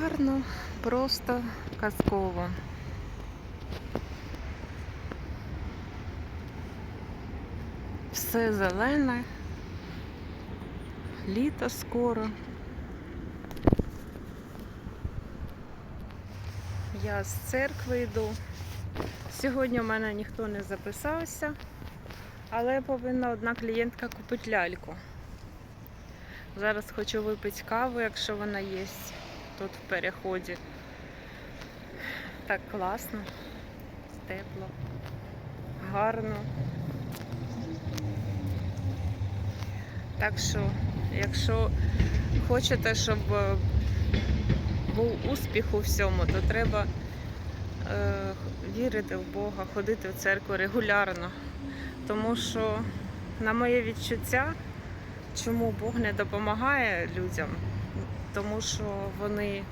Гарно, просто казково. Все зелене, літо скоро. Я з церкви йду. Сьогодні у мене ніхто не записався, але повинна одна клієнтка купити ляльку. Зараз хочу випити каву, якщо вона є тут в переході. Так класно, тепло, гарно. Так що, якщо хочете, щоб е, був успіх у всьому, то треба е, вірити в Бога, ходити в церкву регулярно. Тому що, на моє відчуття, чому Бог не допомагає людям, тому що вони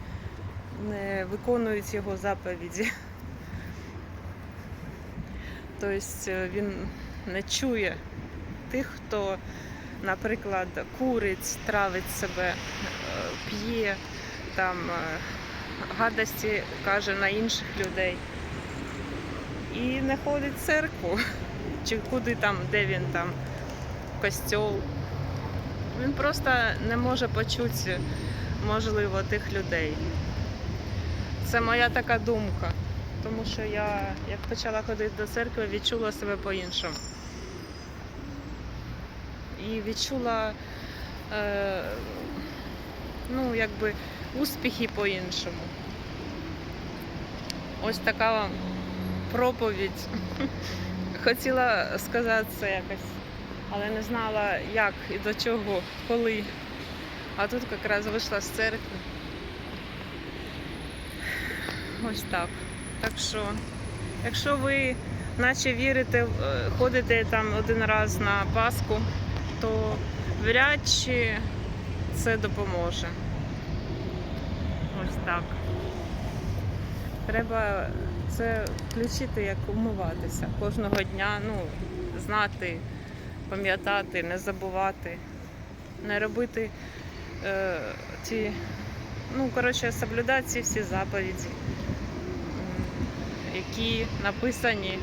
не виконують його заповіді. Тобто е, він не чує тих, хто, наприклад, курить, травить себе, е, п'є, там е, гадості каже на інших людей і не ходить в церкву, чи куди там, де він там, в костьол. Він просто не може почути, можливо, тих людей. Це моя така думка. Тому що я, як почала ходити до церкви, відчула себе по-іншому. І відчула е, ну, якби успіхи по-іншому. Ось така проповідь. Хотіла сказати це якось, але не знала, як і до чого, коли. А тут якраз вийшла з церкви. Ось так. Так що, якщо ви наче вірите, е, ходите там один раз на Пасху, то вряд чи це допоможе. Ось так. Треба це включити, як умиватися кожного дня, ну, знати, пам'ятати, не забувати, не робити е, ті, ну, коротше, соблюдати ці всі заповіді, які написані,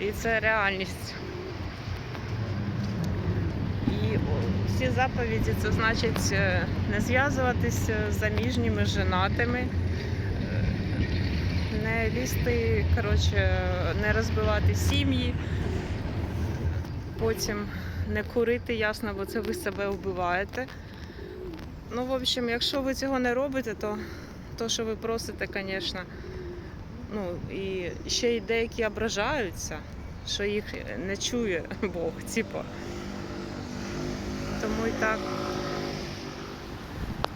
і це реальність. І всі заповіді це значить е, не зв'язуватися з заміжніми женатими, е, не лізти, коротше, не розбивати сім'ї, потім не курити, ясно, бо це ви себе вбиваєте. Ну, в общем, якщо ви цього не робите, то то, що ви просите, звісно, ну і ще й деякі ображаються, що їх не чує Бог, типу. Тому і так.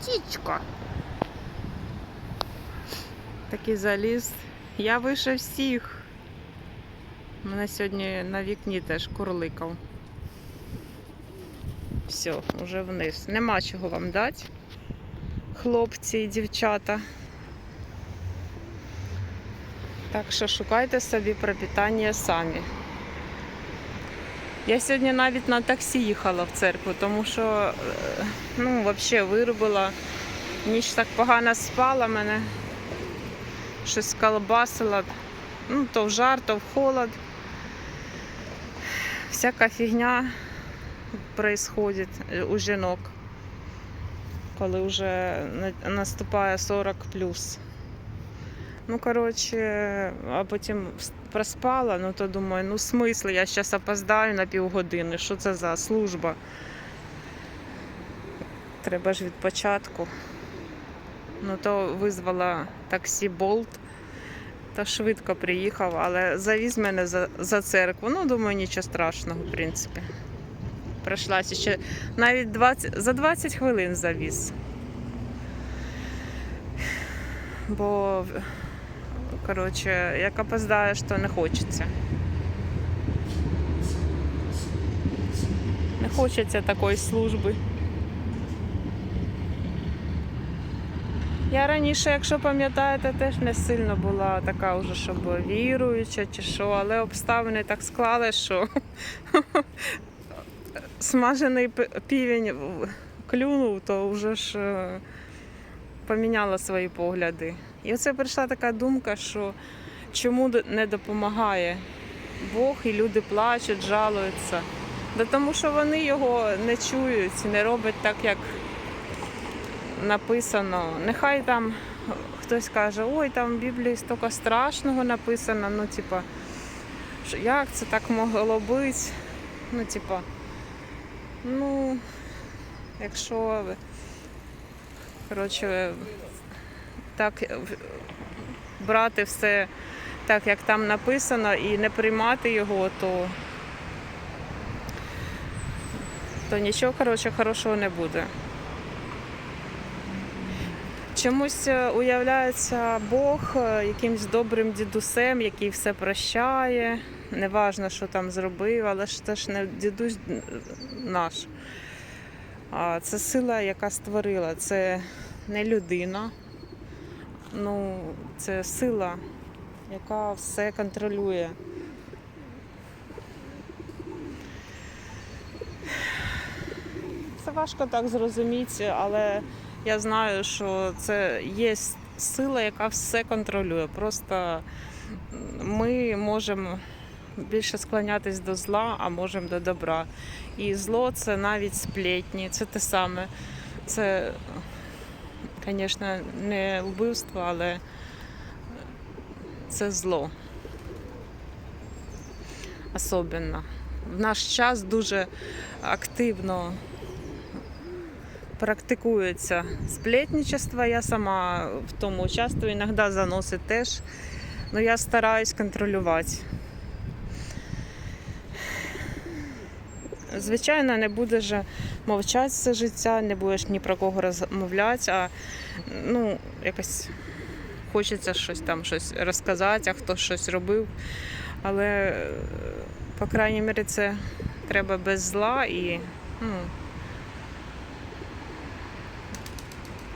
Тічка. Такий заліз. Я вище всіх. Мене сьогодні на вікні теж курликав. Все, вже вниз. Нема чого вам дати. Хлопці і дівчата. Так що шукайте собі пропитання самі. Я сьогодні навіть на таксі їхала в церкву, тому що е, ну, взагалі виробила. Ніч так погано спала мене. Щось колбасила. Ну, то в жар, то в холод. Всяка фігня происходит у жінок, коли вже наступає 40 плюс. Ну, коротше, а потім проспала, ну то думаю, ну смисл, я зараз опоздаю на півгодини. Що це за служба? Треба ж від початку. Ну то визвала таксі Болт та швидко приїхав, але завіз мене за, за церкву. Ну, думаю, нічого страшного, в принципі. Пройшлася ще навіть 20, за 20 хвилин завіз. Бо Коротше, як опоздаєш, то не хочеться. Не хочеться такої служби. Я раніше, якщо пам'ятаєте, теж не сильно була така вже, щоб віруюча чи що, але обставини так склали, що смажений півень клюнув, то вже ж е, поміняла свої погляди. І оце прийшла така думка, що чому не допомагає Бог і люди плачуть, жалуються. Да тому що вони його не чують, не роблять так, як написано. Нехай там хтось каже, ой, там в Біблії стільки страшного написано. Ну, типа, як це так могло бути? Ну, типа, ну, якщо коротше, так брати все так, як там написано, і не приймати його, то, то нічого коротше, хорошого не буде. Чомусь е, уявляється Бог е, якимсь добрим дідусем, який все прощає. Неважно, що там зробив, але ж це ж не дідусь наш. А це сила, яка створила. Це не людина. Ну, це сила, яка все контролює. Це важко так зрозуміти, але я знаю, що це є сила, яка все контролює. Просто ми можемо більше склонятись до зла, а можемо до добра. І зло це навіть сплетні, це те саме. Це, звісно, не вбивство, але це зло. Особенно. В наш час дуже активно практикується сплетничество. Я сама в тому участвую, іноді заносить теж. але я стараюсь контролювати. Звичайно, не будеш мовчати все життя, не будеш ні про кого розмовляти, а ну, якось хочеться щось там щось розказати, а хто щось робив. Але, е, по крайній мірі, це треба без зла і ну,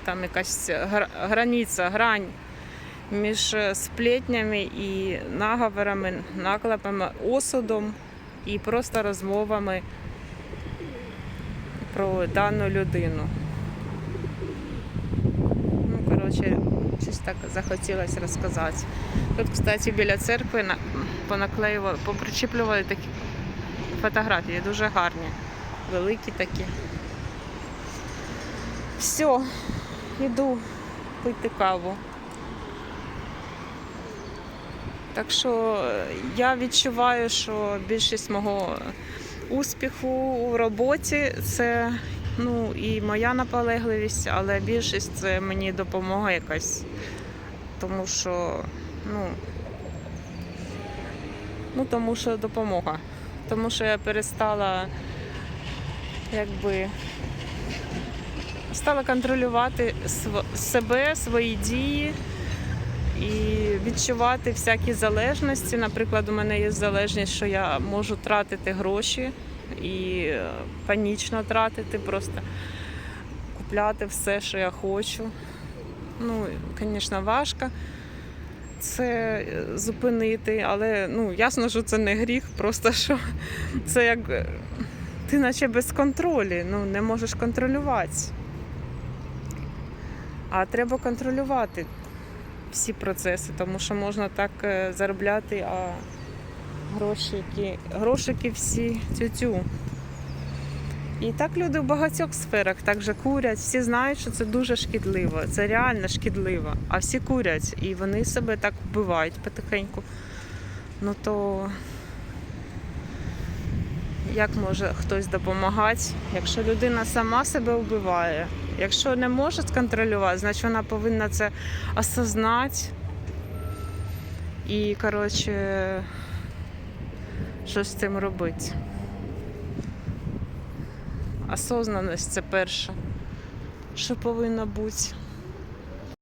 там якась гра- границя, грань між е, сплетнями і наговорами, наклепами, осудом і просто розмовами про дану людину. Ну, коротше, щось так захотілося розказати. Тут, кстати, біля церкви на- понаклеювали, попричіплювали такі фотографії, дуже гарні, великі такі. Все, йду пити каву. Так що е, я відчуваю, що більшість мого успіху у роботі це ну, і моя наполегливість, але більшість це мені допомога якась. Тому що, ну, ну тому що допомога. Тому що я перестала якби стала контролювати себе, свої дії і відчувати всякі залежності. Наприклад, у мене є залежність, що я можу тратити гроші і е, панічно тратити, просто купляти все, що я хочу. Ну, звісно, важко це е, зупинити, але ну, ясно, що це не гріх, просто що це як е, ти наче без контролю, ну, не можеш контролювати. А треба контролювати всі процеси, тому що можна так е, заробляти, а грошики, грошики всі тю-тю. І так люди в багатьох сферах так же курять. Всі знають, що це дуже шкідливо, це реально шкідливо. А всі курять і вони себе так вбивають потихеньку. Ну то як може хтось допомагати, якщо людина сама себе вбиває? Якщо не може сконтролювати, значить вона повинна це осознати і, коротше, що з цим робити. Осознаність це перше, що повинно бути.